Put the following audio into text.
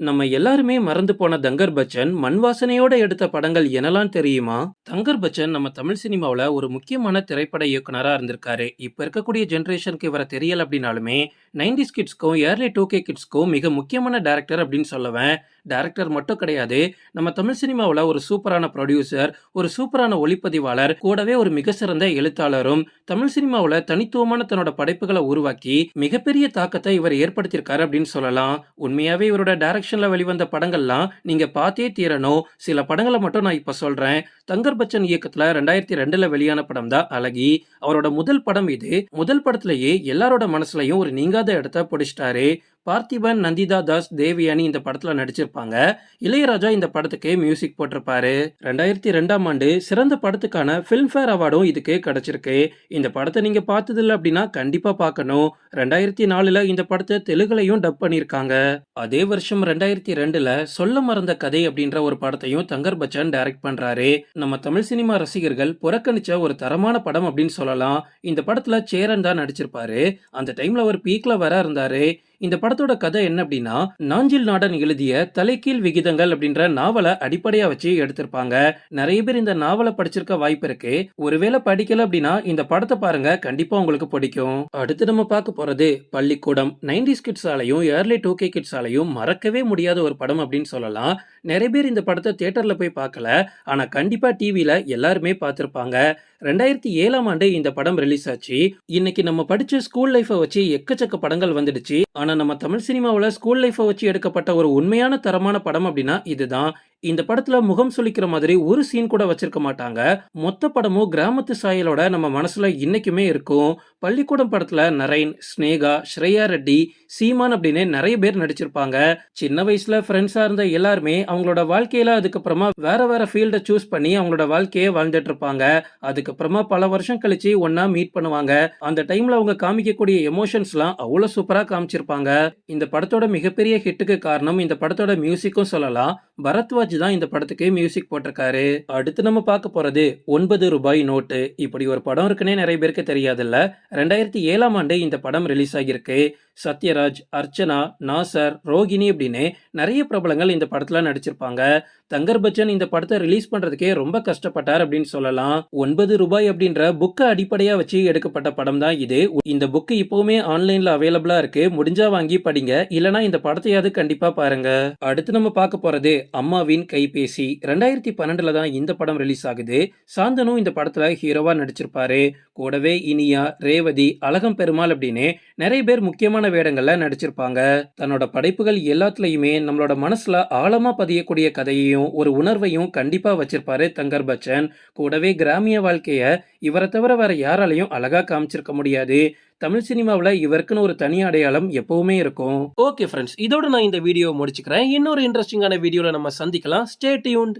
நம்ம எல்லாருமே மறந்து போன தங்கர் பச்சன் மண் வாசனையோட எடுத்த படங்கள் என்னலாம் தெரியுமா? தங்கர் பச்சன் நம்ம தமிழ் சினிமாவில் ஒரு முக்கியமான திரைப்பட இயக்குனராக இருந்திருக்காரு. இப்போ இருக்கக்கூடிய ஜென்ரேஷனுக்கு இவரை தெரியல அப்படின்னாலுமே நைன்டிஸ் கிட்ஸ்க்கும் ஏர்லி டூ கே கிட்ஸ்க்கும் மிக முக்கியமான டேரக்டர் அப்படின்னு சொல்லுவேன். டேரக்டர் மட்டும் கிடையாது நம்ம தமிழ் சினிமாவில் ஒரு சூப்பரான ப்ரொடியூசர் ஒரு சூப்பரான ஒளிப்பதிவாளர் கூடவே ஒரு மிக சிறந்த எழுத்தாளரும் தமிழ் சினிமாவில் தனித்துவமான தன்னோட படைப்புகளை உருவாக்கி மிகப்பெரிய தாக்கத்தை இவர் ஏற்படுத்தியிருக்காரு அப்படின்னு சொல்லலாம். உண்மையாகவே இவரோட டைரக்ஷன்ல வெளிவந்த படங்கள்லாம் நீங்க பார்த்தே தீரணும். சில படங்களை மட்டும் நான் இப்போ சொல்கிறேன் தங்கர் பச்சன் இயக்கத்தில் ரெண்டாயிரத்தி ரெண்டில் வெளியான படம் தான் அழகி. அவரோட முதல் படம் இது. முதல் படத்துலேயே எல்லாரோட மனசுலயும் ஒரு நீங்காத இடத்த பிடிச்சிட்டாரு. பார்த்திபன் நந்திதா தாஸ் தேவியானி இந்த படத்துல நடிச்சிருப்பாங்க. இளையராஜா இந்த படத்துக்கு மியூசிக் போட்டிருப்பாரு. ரெண்டாயிரத்தி ரெண்டாம் ஆண்டு சிறந்த படத்துக்கான ஃபிலிம்ஃபேர் அவார்டும் இதுக்கு கிடைச்சிருக்கு. இந்த படத்தை நீங்க இல்லை அப்படின்னா கண்டிப்பா பார்க்கணும். ரெண்டாயிரத்தி நாலுல இந்த படத்தை தெலுங்குலையும் டப் பண்ணியிருக்காங்க. அதே வருஷம் ரெண்டாயிரத்தி ரெண்டுல சொல்ல மறந்த கதை அப்படின்ற ஒரு படத்தையும் தங்கர் பச்சன் டைரக்ட் பண்றாரு. நம்ம தமிழ் சினிமா ரசிகர்கள் புறக்கணிச்ச ஒரு தரமான படம் அப்படின்னு சொல்லலாம். இந்த படத்துல சேரன் தான் நடிச்சிருப்பாரு. அந்த டைம்ல அவர் பீக்ல வர இருந்தாரு. இந்த படத்தோட கதை என்ன அப்படின்னா நாஞ்சில் நாடன் எழுதிய தலைக்கீழ் விகிதங்கள் அப்படின்ற நாவலை அடிப்படையா வச்சு எடுத்திருப்பாங்க. நிறைய பேர் இந்த நாவலை படிச்சிருக்க வாய்ப்பு இருக்கு. ஒருவேளை படிக்கல அப்படின்னா இந்த படத்தை பாருங்க. கண்டிப்பா உங்களுக்கு பிடிக்கும். அடுத்து நம்ம பார்க்க போறது பள்ளிக்கூடம். நைன்டிஸ் கிட்ஸாலையும் ஏர்லி டூ கே கிட்ஸாலையும் மறக்கவே முடியாத ஒரு படம் அப்படின்னு சொல்லலாம். நிறைய பேர் இந்த படத்தை தியேட்டர்ல போய் பார்க்கல. ஆனா கண்டிப்பா டிவியில எல்லாருமே பார்த்திருப்பாங்க. ரெண்டாயிரத்தி ஏழாம் ஆண்டு இந்த படம் ரிலீஸ் ஆச்சு. இன்னைக்கு நம்ம படிச்ச ஸ்கூல் லைஃபை வச்சு எக்கச்சக்க படங்கள் வந்துடுச்சு. ஆனா நம்ம தமிழ் சினிமாவில் ஸ்கூல் லைஃபை வச்சு எடுக்கப்பட்ட ஒரு உண்மையான தரமான படம் அப்படின்னா இதுதான். இந்த படத்துல முகம் சுளிக்கிற மாதிரி ஒரு சீன் கூட வச்சிருக்க மாட்டாங்க. மொத்த படமும் கிராமத்து சாயலோட நம்ம மனசுல இன்னைக்குமே இருக்கும். பள்ளிக்கூடம் படத்துல நரேன் ஸ்னேகா ஸ்ரேயா ரெட்டி சீமான் அப்படின்னு நிறைய பேர் நடிச்சிருப்பாங்க. சின்ன வயசுல ஃப்ரெண்ட்ஸா இருந்த எல்லாருமே அவங்களோட வாழ்க்கையில அதுக்கப்புறமா வேற வேற ஃபீல்டை சூஸ் பண்ணி அவங்களோட வாழ்க்கையை வாழ்ந்துட்டு இருப்பாங்க. அதுக்கப்புறமா பல வருஷம் கழிச்சு ஒன்னா மீட் பண்ணுவாங்க. அந்த டைம்ல அவங்க காமிக்கக்கூடிய எமோஷன்ஸ்லாம் அவ்வளவு சூப்பரா காமிச்சிருப்பாங்க. இந்த படத்தோட மிகப்பெரிய ஹிட்டுக்கு காரணம் இந்த படத்தோட மியூசிக்கும் சொல்லலாம். பரத்வாஜ் தான் இந்த படத்துக்கு மியூசிக் போட்டிருக்காரு. அடுத்து நம்ம பார்க்க போறது ஒன்பது ரூபாய் நோட்டு இப்படி ஒரு படம் இருக்குன்னே நிறைய பேருக்கு தெரியாதுல்ல. ரெண்டாயிரத்தி ஏழாம் ஆண்டு இந்த படம் ரிலீஸ் ஆகியிருக்கு. சத்யராஜ் அர்ச்சனா நாசர் ரோகிணி அப்படின்னு நிறைய பிரபலங்கள் இந்த படத்துல நடிச்சிருப்பாங்க. தங்கர் பச்சன் இந்த படத்தை ரிலீஸ் பண்றதுக்கே ரொம்ப கஷ்டப்பட்டார் அப்படின்னு சொல்லலாம். ஒன்பது ரூபாய் அப்படின்ற புக்கை அடிப்படையா வச்சு எடுக்கப்பட்ட படம் தான் இது. இந்த புக்கு இப்பவுமே ஆன்லைன்ல அவைலபிளா இருக்கு. முடிஞ்சா வாங்கி படிங்க. இல்லனா இந்த படத்தையாவது கண்டிப்பா பாருங்க. அடுத்து நம்ம பார்க்க போறது அம்மாவின் கைபேசி. ரெண்டாயிரத்தி பன்னெண்டுல தான் இந்த படம் ரிலீஸ் ஆகுது. சாந்தனு இந்த படத்துல ஹீரோவா நடிச்சிருப்பாரு. கூடவே இனியா ரேவதி அழகம் பெருமாள் அப்படின்னு நிறைய பேர் முக்கியமான வேடங்கள்ல நடிச்சிருப்பாங்க. தன்னோட படைப்புகள் எல்லாத்துலயுமே நம்மளோட மனசுல ஆழமா பதியக்கூடிய கதையையும் ஒரு உணர்வையும் கண்டிப்பா வச்சிருப்பாரு தங்கர் பச்சன். கூடவே கிராமிய வாழ்க்கைய இவரை தவிர வேற யாராலையும் அழகா காமிச்சிருக்க முடியாது. தமிழ் சினிமாவில் இவருக்குன்னு ஒரு தனி அடையாளம் எப்பவுமே இருக்கும். ஓகே ஃப்ரெண்ட்ஸ் இதோட நான் இந்த வீடியோ முடிச்சுக்கிறேன். இன்னொரு இன்ட்ரெஸ்டிங்கான வீடியோவில் நம்ம சந்திக்கலாம். Stay tuned